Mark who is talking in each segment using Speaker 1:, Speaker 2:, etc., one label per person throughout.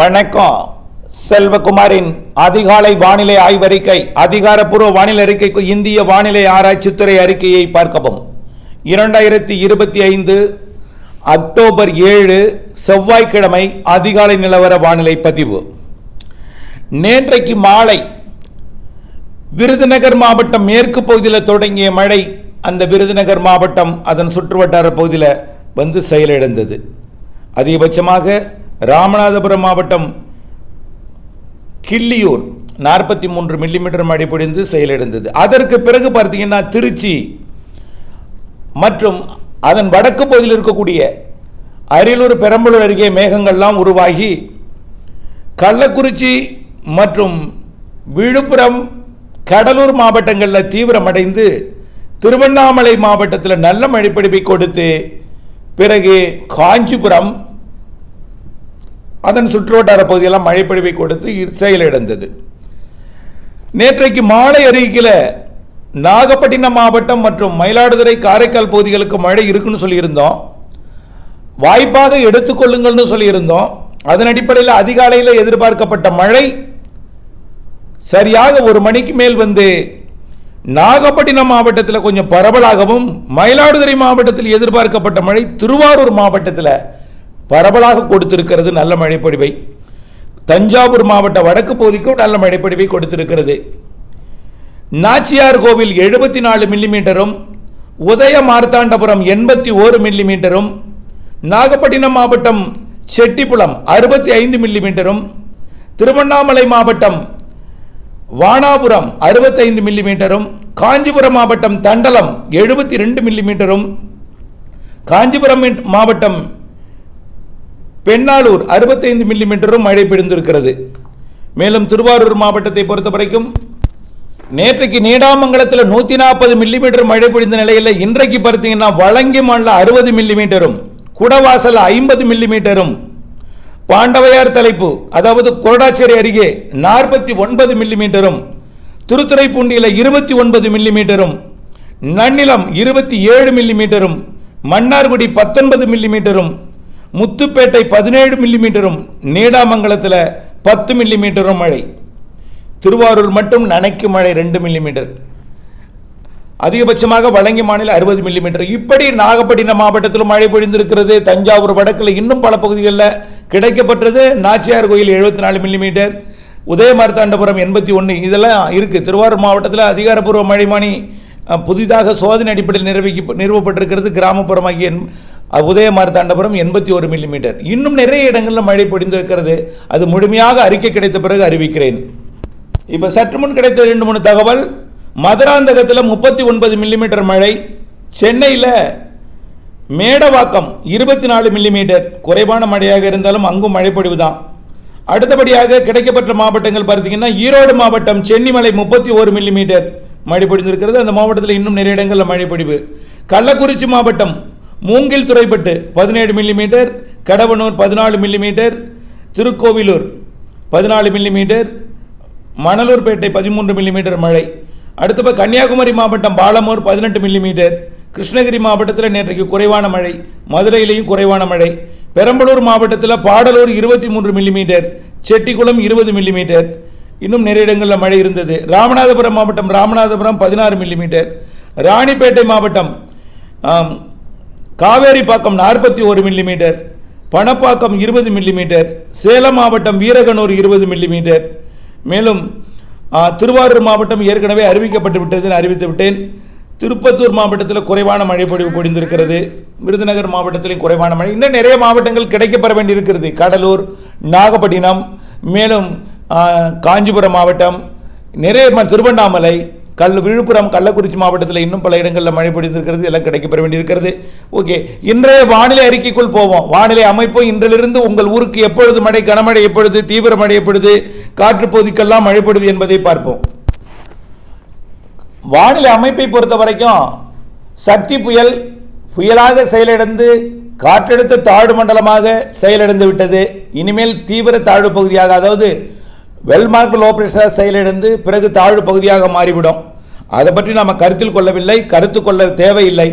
Speaker 1: வணக்கம். செல்வகுமாரின் அதிகாலை வானிலை ஆய்வறிக்கை அதிகாரப்பூர்வ வானிலை அறிக்கைக்கு இந்திய வானிலை ஆராய்ச்சித்துறை அறிக்கையை பார்க்கவும். இரண்டாயிரத்தி இருபத்தி ஐந்து அக்டோபர் ஏழு செவ்வாய்க்கிழமை அதிகாலை நிலவர வானிலை பதிவு. நேற்றைக்கு மாலை விருதுநகர் மாவட்டம் மேற்கு பகுதியில் தொடங்கிய மழை அந்த விருதுநகர் மாவட்டம் அதன் சுற்றுவட்டார பகுதியில் வந்து செயலிழந்தது. அதிகபட்சமாக ராமநாதபுரம் மாவட்டம் கிள்ளியூர் நாற்பத்தி மூன்று மில்லிமீட்டர் மழை பொழிந்து செயலிழந்தது அதற்கு பிறகு பார்த்தீங்கன்னா திருச்சி மற்றும் அதன் வடக்கு பகுதியில் இருக்கக்கூடிய அரியலூர் பெரம்பலூர் அருகே மேகங்கள்லாம் உருவாகி கள்ளக்குறிச்சி மற்றும் விழுப்புரம் கடலூர் மாவட்டங்களில் தீவிரமடைந்து திருவண்ணாமலை மாவட்டத்தில் நல்ல மழைப்பிடிப்பை கொடுத்து பிறகு காஞ்சிபுரம் அதன் சுற்றுவட்டார பகுதியெல்லாம் மழைப்பொழிவை கொடுத்து செயலிழந்தது. நேற்றைக்கு மாலை அருகில் நாகப்பட்டினம் மாவட்டம் மற்றும் மயிலாடுதுறை காரைக்கால் பகுதிகளுக்கு மழை இருக்குன்னு சொல்லியிருந்தோம். வாய்ப்பாக எடுத்துக்கொள்ளுங்கள்னு சொல்லியிருந்தோம். அதன் அடிப்படையில் அதிகாலையில் எதிர்பார்க்கப்பட்ட மழை சரியாக ஒரு மணிக்கு மேல் வந்து நாகப்பட்டினம் மாவட்டத்தில் கொஞ்சம் பரவலாகவும் மயிலாடுதுறை மாவட்டத்தில் எதிர்பார்க்கப்பட்ட மழை திருவாரூர் மாவட்டத்தில் பரவலாக கொடுத்திருக்கிறது நல்ல மழைப்பொழிவை. தஞ்சாவூர் மாவட்ட வடக்கு பகுதிக்கும் நல்ல மழைப்பொழிவை கொடுத்திருக்கிறது. நாச்சியார் கோவில் எழுபத்தி நாலு மில்லிமீட்டரும் உதய மார்த்தாண்டபுரம் எண்பத்தி ஓரு மில்லிமீட்டரும் நாகப்பட்டினம் மாவட்டம் செட்டிப்புலம் அறுபத்தி ஐந்து மில்லிமீட்டரும் திருவண்ணாமலை மாவட்டம் வானாபுரம் அறுபத்தைந்து மில்லிமீட்டரும் காஞ்சிபுரம் மாவட்டம் தண்டலம் எழுபத்தி ரெண்டு மில்லிமீட்டரும் காஞ்சிபுரம் மாவட்டம் பெண்ணாலூர் அறுபத்தைந்து மில்லிமீட்டரும் மழை பெய்திருக்கிறது. மேலும் திருவாரூர் மாவட்டத்தை பொறுத்த வரைக்கும் நேற்றைக்கு நீடாமங்கலத்தில் நூற்றி நாற்பது மில்லிமீட்டர் மழை பொழிந்த நிலையில் இன்றைக்கு பார்த்தீங்கன்னா வழங்கிமல்ல அறுபது மில்லிமீட்டரும் குடவாசல் ஐம்பது மில்லிமீட்டரும் பாண்டவையார் தலைப்பு அதாவது கொரடாச்சேரி அருகே நாற்பத்தி ஒன்பது மில்லிமீட்டரும் திருத்துறைப்பூண்டியில் இருபத்தி ஒன்பது மில்லிமீட்டரும் நன்னிலம் இருபத்தி ஏழு மில்லிமீட்டரும் மன்னார்குடி பத்தொன்பது மில்லிமீட்டரும் முத்துப்பேட்டை பதினேழு மில்லிமீட்டரும் நீடாமங்கலத்தில் பத்து மில்லிமீட்டரும் மழை. திருவாரூர் மட்டும் நனைக்கும் மழை ரெண்டு மில்லிமீட்டர் அதிகபட்சமாக வழங்கி மாநில அறுபது மில்லிமீட்டர் இப்படி நாகப்பட்டினம் மாவட்டத்திலும் மழை பொழிந்திருக்கிறது. தஞ்சாவூர் வடக்கில் இன்னும் பல பகுதிகளில் கிடைக்கப்பட்டது. நாச்சியார் கோயில் எழுபத்தி நாலு மில்லிமீட்டர் உதயமார்த்தாண்டபுரம் எண்பத்தி ஒன்று இதெல்லாம் இருக்குது திருவாரூர் மாவட்டத்தில் அதிகாரப்பூர்வ மழைமானி புதிதாக சோதனை அடிப்படையில் நிறுவிக்க நிறுவப்பட்டிருக்கிறது. கிராமப்புறமாகிய எண்- அஹ், உதயமார்த்தாண்டபுரம் எண்பத்தி ஒரு மில்லிமீட்டர் இன்னும் நிறைய இடங்களில் மழை பொழிந்திருக்கிறது அது முழுமையாக அறிக்கை கிடைத்த பிறகு அறிவிக்கிறேன். இப்போ சற்று முன் கிடைத்த ரெண்டு மூணு தகவல். மதுராந்தகத்தில் முப்பத்தி ஒன்பது மில்லிமீட்டர் மழை. சென்னையில் மேடவாக்கம் இருபத்தி நாலு மில்லிமீட்டர் குறைவான மழையாக இருந்தாலும் அங்கும் மழைப்பொழிவு தான் அடுத்தபடியாக கிடைக்கப்பட்ட மாவட்டங்கள் பார்த்தீங்கன்னா ஈரோடு மாவட்டம் சென்னிமலை முப்பத்தி ஒரு மில்லிமீட்டர் மழை பொழிந்திருக்கிறது. அந்த மாவட்டத்தில் இன்னும் நிறைய இடங்களில் மழை பொழிவு. கள்ளக்குறிச்சி மாவட்டம் மூங்கில் துறைப்பட்டு பதினேழு மில்லிமீட்டர் கடவனூர் பதினாலு மில்லிமீட்டர் திருக்கோவிலூர் பதினாலு மில்லிமீட்டர் மணலூர்பேட்டை பதிமூன்று மில்லிமீட்டர் மழை. அடுத்தப கன்னியாகுமரி மாவட்டம் பாலமூர் பதினெட்டு மில்லிமீட்டர் கிருஷ்ணகிரி மாவட்டத்தில் நேற்றைக்கு குறைவான மழை மதுரையிலையும் குறைவான மழை. பெரம்பலூர் மாவட்டத்தில் பாடலூர் இருபத்தி மூன்று மில்லிமீட்டர் செட்டிக்குளம் இருபது மில்லிமீட்டர் இன்னும் நிறைய இடங்களில் மழை இருந்தது. ராமநாதபுரம் மாவட்டம் ராமநாதபுரம் பதினாறு மில்லிமீட்டர் ராணிப்பேட்டை மாவட்டம் காவேரி காவேரிப்பாக்கம் நாற்பத்தி ஒரு மில்லிமீட்டர் பணப்பாக்கம் இருபது மில்லிமீட்டர் சேலம் மாவட்டம் வீரகனூர் இருபது மில்லிமீட்டர் மேலும் திருவாரூர் மாவட்டம் ஏற்கனவே அறிவிக்கப்பட்டு விட்டது அறிவித்து விட்டேன். திருப்பத்தூர் மாவட்டத்தில் குறைவான மழை பொழிவு பொழிந்திருக்கிறது. விருதுநகர் மாவட்டத்திலும் குறைவான மழை. இன்னும் நிறைய மாவட்டங்கள் கிடைக்கப்பெற வேண்டியிருக்கிறது. கடலூர் நாகப்பட்டினம் மேலும் காஞ்சிபுரம் மாவட்டம் நிறைய ம- திருவண்ணாமலை கல் விழுப்புரம் கள்ளக்குறிச்சி மாவட்டத்தில் இன்னும் பல இடங்களில் மழை பொழிந்திருக்கிறது எல்லாம் கிடைக்கப்பெற வேண்டியிருக்கிறது. ஓகே இன்றைய வானிலை அறிக்கைக்குள் போவோம். வானிலை அமைப்பு இன்றிலிருந்து உங்கள் ஊருக்கு எப்பொழுது மழை கனமழை எப்பொழுது தீவிர மழை எப்பொழுது காற்று பகுதிக்கெல்லாம் மழைப்படுது என்பதை பார்ப்போம். வானிலை அமைப்பை பொறுத்த வரைக்கும் சக்தி புயல் புயலாக செயலிழந்து காற்றழுத்த தாழ்வு மண்டலமாக செயலிழந்து விட்டது. இனிமேல் தீவிர தாழ்வு பகுதியாக அதாவது வெல்மார்க் லோ பிரஷர் செயலிழந்து பிறகு தாழ்வு பகுதியாக மாறிவிடும். அதை பற்றி நாம் கருத்தில் கொள்ளவில்லை கருத்து கொள்ள தேவையில்லை.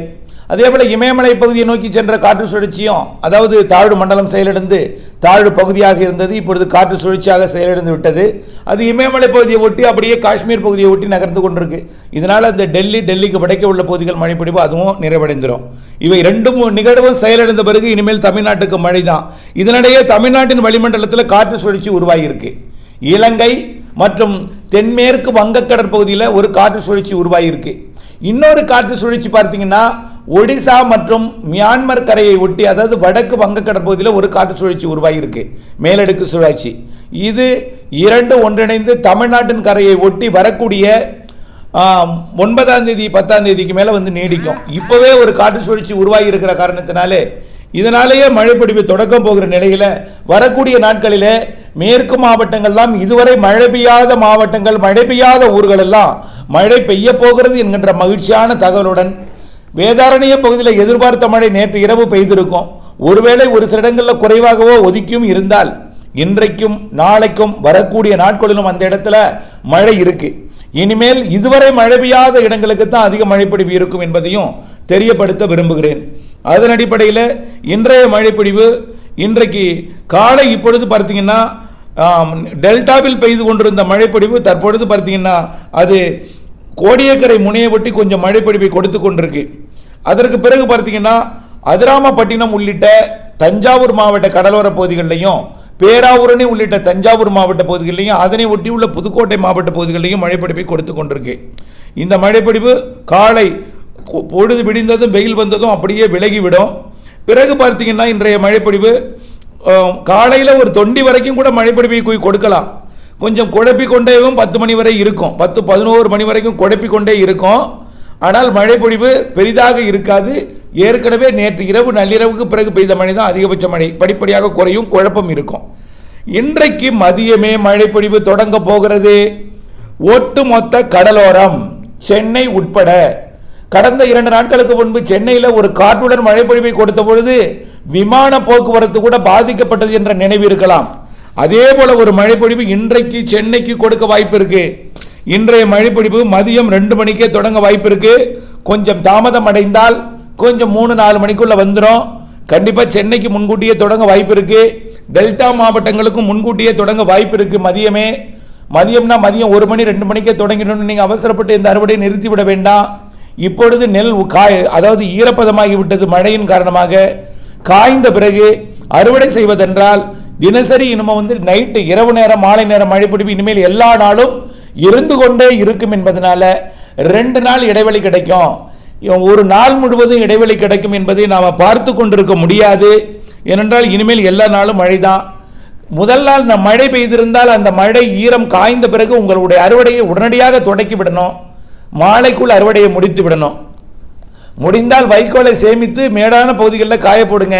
Speaker 1: அதே போல் இமயமலை பகுதியை நோக்கி சென்ற காற்று சுழற்சியும் அதாவது தாழ்வு மண்டலம் செயலிழந்து தாழ்வு பகுதியாக இருந்தது இப்பொழுது காற்று சுழற்சியாக செயலிழந்து விட்டது. அது இமயமலை பகுதியை ஒட்டி அப்படியே காஷ்மீர் பகுதியை ஒட்டி நகர்ந்து கொண்டிருக்கு. இதனால் அந்த டெல்லி டெல்லிக்கு வடக்கே உள்ள பகுதிகள் மழைப்பிடிப்பு அதுவும் நிறைவடைந்துடும் இவை ரெண்டும் நிகழ்வும் செயலிழந்த பிறகு இனிமேல் தமிழ்நாட்டுக்கு மழை தான் இதனிடையே தமிழ்நாட்டின் வளிமண்டலத்தில் காற்று சுழற்சி உருவாகியிருக்கு. இலங்கை மற்றும் தென்மேற்கு வங்கக்கடற் பகுதியில் ஒரு காற்று சுழற்சி உருவாகியிருக்கு இன்னொரு காற்று சுழற்சி பார்த்தீங்கன்னா ஒடிசா மற்றும் மியான்மர் கரையை ஒட்டி அதாவது வடக்கு வங்கக்கடற் பகுதியில் ஒரு காற்று சுழற்சி உருவாகியிருக்கு மேலடுக்கு சுழற்சி. இது இரண்டு ஒன்றிணைந்து தமிழ்நாட்டின் கரையை ஒட்டி வரக்கூடிய ஒன்பதாம் தேதி பத்தாம் தேதிக்கு மேலே வந்து நீடிக்கும். இப்போவே ஒரு காற்று சுழற்சி உருவாகி இருக்கிற காரணத்தினாலே இதனாலேயே மழைப்பிடிப்பு தொடக்கம் போகிற நிலையில் வரக்கூடிய நாட்களில் மேற்கு மாவட்டங்கள்லாம் இதுவரை மழை பெய்யாத மாவட்டங்கள் மழை பெய்யாத ஊர்கள் எல்லாம் மழை பெய்ய போகிறது என்கின்ற மகிழ்ச்சியான தகவலுடன் வேதாரண்ய பகுதியில் எதிர்பார்த்த மழை நேற்று இரவு பெய்திருக்கும். ஒருவேளை ஒரு சில இடங்களில் குறைவாகவோ ஒதுக்கியும் இருந்தால் இன்றைக்கும் நாளைக்கும் வரக்கூடிய நாட்களிலும் அந்த இடத்துல மழை இருக்குது இனிமேல் இதுவரை மழை பெய்யாத இடங்களுக்கு தான் அதிக மழைப்பிடிவு இருக்கும் என்பதையும் தெரியப்படுத்த விரும்புகிறேன். அதன் அடிப்படையில் இன்றைய மழைப்பிடிவு இன்றைக்கு காலை இப்பொழுது பார்த்தீங்கன்னா டெல்டாவில் பெய்து கொண்டிருந்த மழைப்பிடிவு தற்பொழுது பார்த்தீங்கன்னா அது கோடியக்கரை முனையை ஒட்டி கொஞ்சம் மழைப்பிடிப்பை கொடுத்து கொண்டிருக்கு. அதற்கு பிறகு பார்த்தீங்கன்னா அதிராமப்பட்டினம் உள்ளிட்ட தஞ்சாவூர் மாவட்ட கடலோர பகுதிகளிலையும் பேராவூரணி உள்ளிட்ட தஞ்சாவூர் மாவட்ட பகுதிகளிலையும் அதனை ஒட்டியுள்ள புதுக்கோட்டை மாவட்ட பகுதிகளிலையும் மழைப்பிடிப்பை கொடுத்து கொண்டிருக்கு. இந்த மழைப்பிடிப்பு காலை பொழுது விடிந்ததும் வெயில் வந்ததும் அப்படியே விலகிவிடும். பிறகு பார்த்தீங்கன்னா இன்றைய மழைப்பிடிவு காலையில் ஒரு தொண்டி வரைக்கும் கூட மழைப்பிடிப்பை போய் கொடுக்கலாம். கொஞ்சம் குழப்பி கொண்டேவும் பத்து மணி வரை இருக்கும். பத்து பதினோரு மணி வரைக்கும் குழப்பி கொண்டே இருக்கும். ஆனால் மழைப்பொழிவு பெரிதாக இருக்காது. ஏற்கனவே நேற்று இரவு நள்ளிரவுக்கு பிறகு பெய்த மழை தான் அதிகபட்ச மழை. படிப்படியாக குறையும் குழப்பம் இருக்கும். இன்றைக்கு மதியமே மழைப்பொழிவு தொடங்க போகிறது. ஒட்டுமொத்த கடலோரம் சென்னை உட்பட கடந்த இரண்டு நாட்களுக்கு முன்பு சென்னையில் ஒரு காற்றுடன் மழைப்பொழிவை கொடுத்த பொழுது விமான போக்குவரத்து கூட பாதிக்கப்பட்டது என்ற நினைவு இருக்கலாம். அதே போல ஒரு மழைப்பொழிவு இன்றைக்கு சென்னைக்கு கொடுக்க வாய்ப்பு இருக்கு. இன்றைய மழைப்பொழிவு மதியம் ரெண்டு மணிக்கே தொடங்க வாய்ப்பு இருக்கு. கொஞ்சம் தாமதம் அடைந்தால் கொஞ்சம் மூணு நாலு மணிக்குள்ள வந்துடும் கண்டிப்பாக சென்னைக்கு முன்கூட்டியே தொடங்க வாய்ப்பு இருக்குது டெல்டா மாவட்டங்களுக்கும் முன்கூட்டியே தொடங்க வாய்ப்பு இருக்குது மதியமே. மதியம்னா மதியம் ஒரு மணி ரெண்டு மணிக்கே தொடங்கிடணும்னு நீங்கள் அவசரப்பட்டு இந்த அறுவடையை நிறுத்திவிட வேண்டாம். இப்பொழுது நெல் காய் அதாவது ஈரப்பதமாகி விட்டது மழையின் காரணமாக. காய்ந்த பிறகு அறுவடை செய்வதென்றால் தினசரி இனிமே வந்து நைட்டு இரவு நேரம் மாலை நேரம் மழைப்பிடிப்பு இனிமேல் எல்லா நாளும் இருந்து கொண்டே இருக்கும் என்பதனால ரெண்டு நாள் இடைவெளி கிடைக்கும். ஒரு நாள் முழுவதும் இடைவெளி கிடைக்கும் என்பதை நாம் பார்த்து கொண்டிருக்க முடியாது. ஏனென்றால் இனிமேல் எல்லா நாளும் மழைதான். முதல் நாள் இந்த மழை பெய்திருந்தால் அந்த மழை ஈரம் காய்ந்த பிறகு உங்களுடைய அறுவடையை உடனடியாக தொடக்கி விடணும். மாலைக்குள் அறுவடையை முடித்து விடணும். முடிந்தால் வைக்கோலை சேமித்து மேடான பகுதிகளில் காய போடுங்க.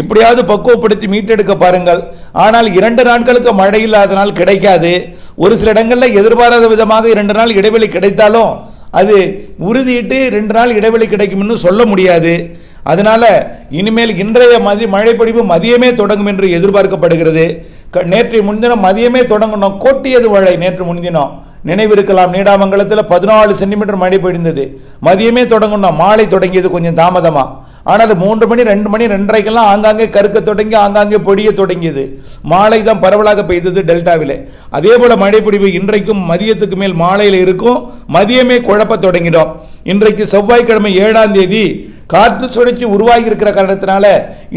Speaker 1: இப்படியாவது பக்குவப்படுத்தி மீட்டெடுக்க பாருங்கள். ஆனால் இரண்டு நாட்களுக்கு மழை இல்லாதனால் கிடைக்காது. ஒரு சில இடங்களில் எதிர்பாராத விதமாக இரண்டு நாள் இடைவெளி கிடைத்தாலும் அது உறுதியிட்டு ரெண்டு நாள் இடைவெளி கிடைக்கும்னு சொல்ல முடியாது. அதனால் இனிமேல் இன்றைய மதி மழைப்பொழிவு மதியமே தொடங்கும் என்று எதிர்பார்க்கப்படுகிறது. க- முன்தினம் மதியமே தொடங்கணும் கொட்டியது மழை நேற்று முன்தினம். நினைவிருக்கலாம். நீடாமங்கலத்தில் பதினாலு சென்டிமீட்டர் மழை பெய்ந்தது மதியமே தொடங்கணும் மாலை தொடங்கியது கொஞ்சம் தாமதமாக ஆனால் மூன்று மணி ரெண்டு மணி ரெண்டரைக்கெல்லாம் ஆங்காங்கே கருக்க தொடங்கி ஆங்காங்கே பொடிய தொடங்கியது. மாலை தான் பரவலாக பெய்தது டெல்டாவில். அதே போல் மழைப்பொடிவு இன்றைக்கும் மதியத்துக்கு மேல் மாலையில் இருக்கும். மதியமே குழப்ப தொடங்கிடும். இன்றைக்கு செவ்வாய்க்கிழமை ஏழாம் தேதி காற்று சுழற்சி உருவாகி இருக்கிற காரணத்தினால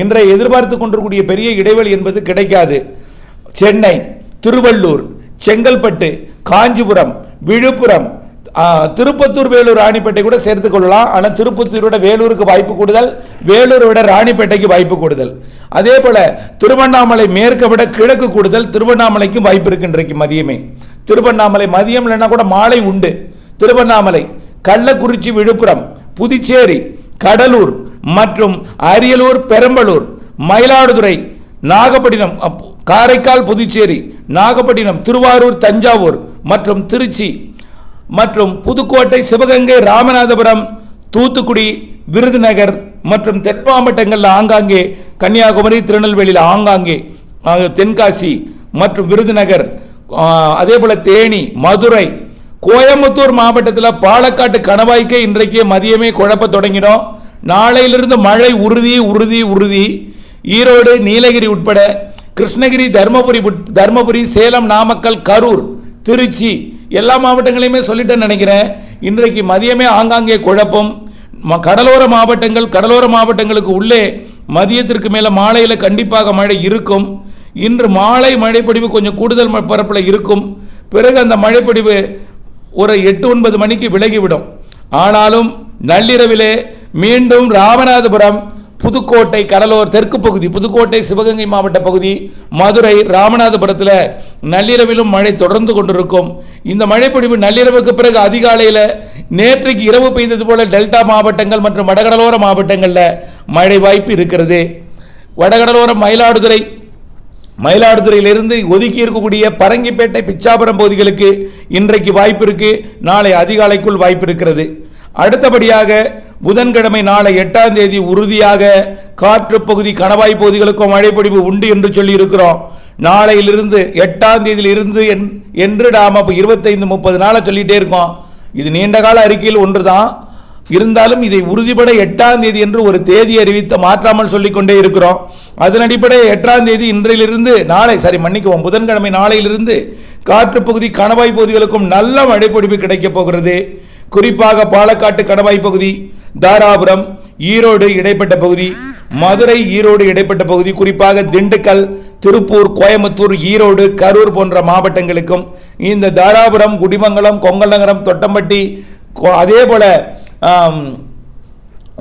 Speaker 1: இன்றைய எதிர்பார்த்து கொண்டிருக்கூடிய பெரிய இடைவெளி என்பது கிடைக்காது. சென்னை திருவள்ளூர் செங்கல்பட்டு காஞ்சிபுரம் விழுப்புரம் திருப்பத்தூர் வேலூர் ராணிப்பேட்டை கூட சேர்த்து கொள்ளலாம். ஆனால் திருப்பத்தூரோட வேலூருக்கு வாய்ப்பு கூடுதல் வேலூரை விட ராணிப்பேட்டைக்கு வாய்ப்பு கூடுதல். அதே போல திருவண்ணாமலை மேற்கை விட கிழக்கு கூடுதல் திருவண்ணாமலைக்கும் வாய்ப்பு இருக்கு இன்றைக்கு மதியமே. திருவண்ணாமலை மதியம் இல்லைன்னா கூட மாலை உண்டு. திருவண்ணாமலை கள்ளக்குறிச்சி விழுப்புரம் புதுச்சேரி கடலூர் மற்றும் அரியலூர் பெரம்பலூர் மயிலாடுதுறை நாகப்பட்டினம் அப்- காரைக்கால் புதுச்சேரி நாகப்பட்டினம் திருவாரூர் தஞ்சாவூர் மற்றும் திருச்சி மற்றும் புதுக்கோட்டை சிவகங்கை ராமநாதபுரம் தூத்துக்குடி விருதுநகர் மற்றும் தென் மாவட்டங்களில் ஆங்காங்கே கன்னியாகுமரி திருநெல்வேலியில் ஆங்காங்கே தென்காசி மற்றும் விருதுநகர் அதே போல தேனி மதுரை கோயம்புத்தூர் மாவட்டத்தில் பாலக்காட்டு கணவாய்க்கே இன்றைக்கே மதியமே குழப்ப தொடங்கினோம். நாளையிலிருந்து மழை உறுதி உறுதி உறுதி. ஈரோடு நீலகிரி உட்பட கிருஷ்ணகிரி தருமபுரி உட்- தருமபுரி சேலம் நாமக்கல் கரூர் திருச்சி எல்லா மாவட்டங்களையுமே சொல்லிட்டேன்னு நினைக்கிறேன். இன்றைக்கு மதியமே ஆங்காங்கே குழப்பம். ம- கடலோர மாவட்டங்கள் கடலோர மாவட்டங்களுக்கு உள்ளே மதியத்திற்கு மேலே மாலையில் கண்டிப்பாக மழை இருக்கும். இன்று மாலை மழைப்பொடிவு கொஞ்சம் கூடுதல் பரப்பில் இருக்கும். பிறகு அந்த மழைப்பொடிவு ஒரு எட்டு ஒன்பது மணிக்கு விலகிவிடும். ஆனாலும் நள்ளிரவிலே மீண்டும் ராமநாதபுரம் புதுக்கோட்டை கடலோர் தெற்கு பகுதி புதுக்கோட்டை சிவகங்கை மாவட்ட பகுதி மதுரை ராமநாதபுரத்தில் நள்ளிரவிலும் மழை தொடர்ந்து கொண்டிருக்கும். இந்த மழைப்பொழிவு நள்ளிரவுக்கு பிறகு அதிகாலையில் நேற்றைக்கு இரவு பெய்தது போல டெல்டா மாவட்டங்கள் மற்றும் வடகடலோர மாவட்டங்களில் மழை வாய்ப்பு இருக்கிறது. வடகடலோர மயிலாடுதுறை மயிலாடுதுறையிலிருந்து ஒதுக்கி இருக்கக்கூடிய பரங்கிப்பேட்டை பிச்சாபுரம் பகுதிகளுக்கு இன்றைக்கு வாய்ப்பு இருக்குது நாளை அதிகாலைக்குள் வாய்ப்பு இருக்கிறது. அடுத்தபடியாக புதன்கிழமை நாளை எட்டாம் தேதி உறுதியாக காற்று பகுதி கணவாய் பகுதிகளுக்கும் மழைப்பொழிவு உண்டு என்று சொல்லி இருக்கிறோம் நாளையிலிருந்து எட்டாம் தேதியிலிருந்து என்- என்று நாம் இப்போ இருபத்தைந்து முப்பது நாளை சொல்லிகிட்டே இருக்கோம். இது நீண்ட கால அறிக்கையில் ஒன்றுதான். இருந்தாலும் இதை உறுதிபட எட்டாம் தேதி என்று ஒரு தேதி அறிவித்த மாற்றாமல் சொல்லிக்கொண்டே இருக்கிறோம். அதன் அடிப்படையில் எட்டாம் தேதி இன்றையிலிருந்து நாளை சரி மன்னிக்கவும் புதன்கிழமை நாளையிலிருந்து காற்று பகுதி கணவாய் பகுதிகளுக்கும் நல்ல மழைப்பொழிவு கிடைக்கப் போகிறது. குறிப்பாக பாலக்காட்டு கணவாய் பகுதி தாராபுரம் ஈரோடு இடைப்பட்ட பகுதி மதுரை ஈரோடு இடைப்பட்ட பகுதி குறிப்பாக திண்டுக்கல் திருப்பூர் கோயம்புத்தூர் ஈரோடு கரூர் போன்ற மாவட்டங்களுக்கும் இந்த தாராபுரம் குடிமங்கலம் கொங்கல் நகரம் தொட்டம்பட்டி அதே போல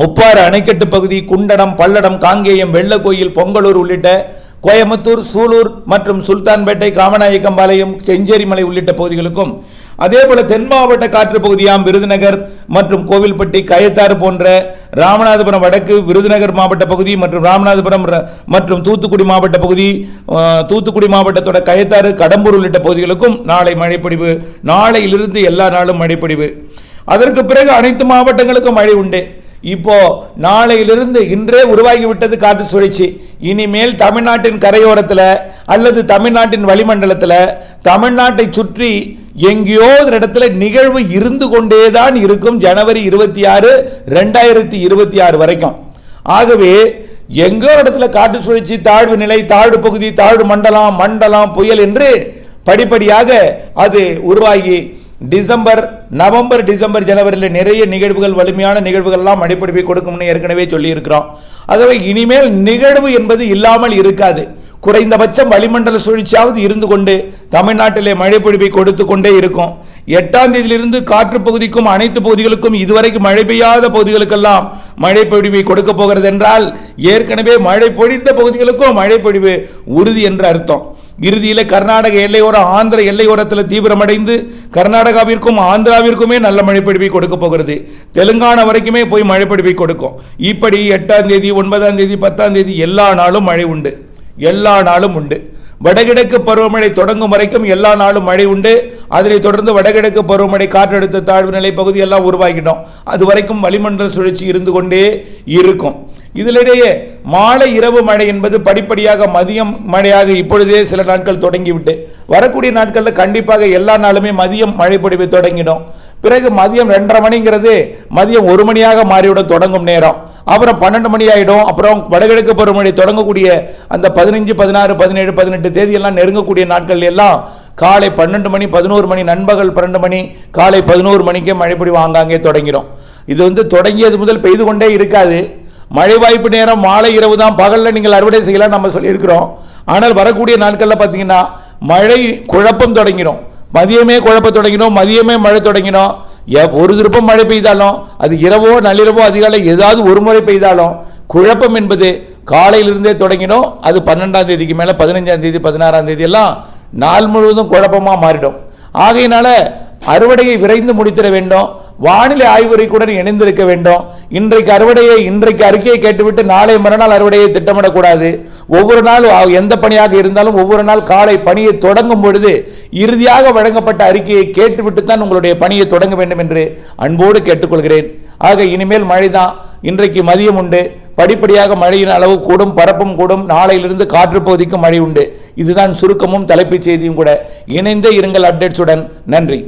Speaker 1: உப்பாறு அணைக்கட்டு பகுதி குண்டடம் பல்லடம் காங்கேயம் வெள்ளக்கோயில் பொங்கலூர் உள்ளிட்ட கோயம்புத்தூர் சூலூர் மற்றும் சுல்தான்பேட்டை காமநாயக்கம்பாளையம் செஞ்சேரிமலை உள்ளிட்ட பகுதிகளுக்கும் அதே போல தென் மாவட்ட காற்று பகுதியாம் விருதுநகர் மற்றும் கோவில்பட்டி கயத்தாறு போன்ற ராமநாதபுரம் வடக்கு விருதுநகர் மாவட்ட பகுதி மற்றும் ராமநாதபுரம் மற்றும் தூத்துக்குடி மாவட்ட பகுதி தூத்துக்குடி மாவட்டத்தோட கயத்தாறு கடம்பூர் உள்ளிட்ட பகுதிகளுக்கும் நாளை மழைப்பொழிவு. நாளையிலிருந்து எல்லா நாளும் மழைப்பொழிவு. அதற்கு பிறகு அனைத்து மாவட்டங்களுக்கும் மழை உண்டு. இப்போ நாளையிலிருந்து இன்றே உருவாகிவிட்டது காற்று சுழற்சி. இனிமேல் தமிழ்நாட்டின் கரையோரத்தில் அல்லது தமிழ்நாட்டின் வளிமண்டலத்தில் தமிழ்நாட்டை சுற்றி எங்கேயோ ஒரு இடத்துல நிகழ்வு இருந்து கொண்டே தான் இருக்கும் ஜனவரி இருபத்தி ஆறு ரெண்டாயிரத்தி இருபத்தி ஆறு வரைக்கும். ஆகவே எங்கோ இடத்துல காற்று சுழற்சி தாழ்வு நிலை தாழ்வு பகுதி தாழ்வு மண்டலம் மண்டலம் புயல் என்று படிப்படியாக அது உருவாகி டிசம்பர் நவம்பர் டிசம்பர் ஜனவரியில் நிறைய நிகழ்வுகள் வலிமையான நிகழ்வுகள்லாம் அடிப்படை கொடுக்கும்னு ஏற்கனவே சொல்லியிருக்கிறோம். ஆகவே இனிமேல் நிகழ்வு என்பது இல்லாமல் இருக்காது. குறைந்தபட்சம் வளிமண்டல சுழற்சியாவது இருந்து கொண்டு தமிழ்நாட்டிலே மழை பொழிவை கொடுத்து கொண்டே இருக்கும். எட்டாம் தேதியிலிருந்து காற்று பகுதிக்கும் அனைத்து பகுதிகளுக்கும் இதுவரைக்கும் மழை பெய்யாத பகுதிகளுக்கெல்லாம் மழை பொழிவை கொடுக்க போகிறது என்றால் ஏற்கனவே மழை பொழிந்த பகுதிகளுக்கும் மழை பொழிவு உறுதி என்று அர்த்தம். இறுதியில் கர்நாடக எல்லையோரம் ஆந்திர எல்லையோரத்தில் தீவிரமடைந்து கர்நாடகாவிற்கும் ஆந்திராவிற்குமே நல்ல மழைப்பிடிப்பை கொடுக்க போகிறது. தெலுங்கானா வரைக்குமே போய் மழைப்பிடிப்பை கொடுக்கும். இப்படி எட்டாம் தேதி ஒன்பதாம் தேதி பத்தாம் தேதி எல்லா நாளும் மழை உண்டு. எல்லா நாளும் உண்டு. வடகிழக்கு பருவமழை தொடங்கும் வரைக்கும் எல்லா நாளும் மழை உண்டு. அதனைத் தொடர்ந்து வடகிழக்கு பருவமழை காற்றழுத்த தாழ்வு நிலை பகுதி எல்லாம் உருவாகிடும். அது வரைக்கும் வளிமண்டல சுழற்சி இருந்து கொண்டே இருக்கும். இதிலிடையே மாலை இரவு மழை என்பது படிப்படியாக மதியம் மழையாக இப்பொழுதே சில நாட்கள் தொடங்கிவிட்டு வரக்கூடிய நாட்களில் கண்டிப்பாக எல்லா நாளுமே மதியம் மழை பொழிவு தொடங்கிடும். பிறகு மதியம் ரெண்டரை மணிங்கிறது மதியம் ஒரு மணியாக மாறிவிட தொடங்கும் நேரம். அப்புறம் பன்னெண்டு மணி ஆகிடும் அப்புறம் வடகிழக்கு பருவமழை தொடங்கக்கூடிய அந்த பதினஞ்சு பதினாறு பதினேழு பதினெட்டு தேதியெல்லாம் நெருங்கக்கூடிய நாட்கள் எல்லாம் காலை பன்னெண்டு மணி பதினோரு மணி நண்பகல் பன்னெண்டு மணி காலை பதினோரு மணிக்கே மழைப்பொழிவு ஆங்காங்கே தொடங்கிடும் இது வந்து தொடங்கியது முதல் பெய்து கொண்டே இருக்காது. மழை வாய்ப்பு நேரம் மாலை இரவு தான். பகலில் நீங்கள் அறுவடை செய்யலாம் நம்ம சொல்லியிருக்கிறோம். ஆனால் வரக்கூடிய நாட்களில் பார்த்தீங்கன்னா மழை குழப்பம் தொடங்கிடும் மதியமே குழப்ப தொடங்கினோம். மதியமே மழை தொடங்கினோம். ஒரு திருப்பம் மழை பெய்தாலும் அது இரவோ நள்ளிரவோ அதிகாலை ஏதாவது ஒரு முறை பெய்தாலும் குழப்பம் என்பது காலையிலிருந்தே தொடங்கினோம் அது பன்னெண்டாம் தேதிக்கு மேலே பதினஞ்சாம் தேதி பதினாறாம் தேதி எல்லாம் நாள் முழுவதும் குழப்பமாக மாறிடும். ஆகையினால அறுவடையை விரைந்து முடித்திட வேண்டும். வானிலை ஆய்வுரைக்குடன் இணைந்திருக்க வேண்டும். இன்றைக்கு அறுவடையை இன்றைக்கு அறிக்கையை கேட்டுவிட்டு நாளை மறுநாள் அறுவடையை திட்டமிடக்கூடாது. ஒவ்வொரு நாள் எந்த பணியாக இருந்தாலும் ஒவ்வொரு நாள் காலை பணியை தொடங்கும் பொழுது இறுதியாக வழங்கப்பட்ட அறிக்கையை கேட்டுவிட்டு தான் உங்களுடைய பணியை தொடங்க வேண்டும் என்று அன்போடு கேட்டுக்கொள்கிறேன். ஆக இனிமேல் மழைதான். இன்றைக்கு மதியம் உண்டு. படிப்படியாக மழையின் அளவு கூடும் பரப்பும் கூடும். நாளையிலிருந்து காற்று பகுதிக்கும் மழை உண்டு. இதுதான் சுருக்கமும் தலைப்புச் செய்தியும் கூட. இணைந்தே இருங்கள் அப்டேட்ஸுடன் நன்றி.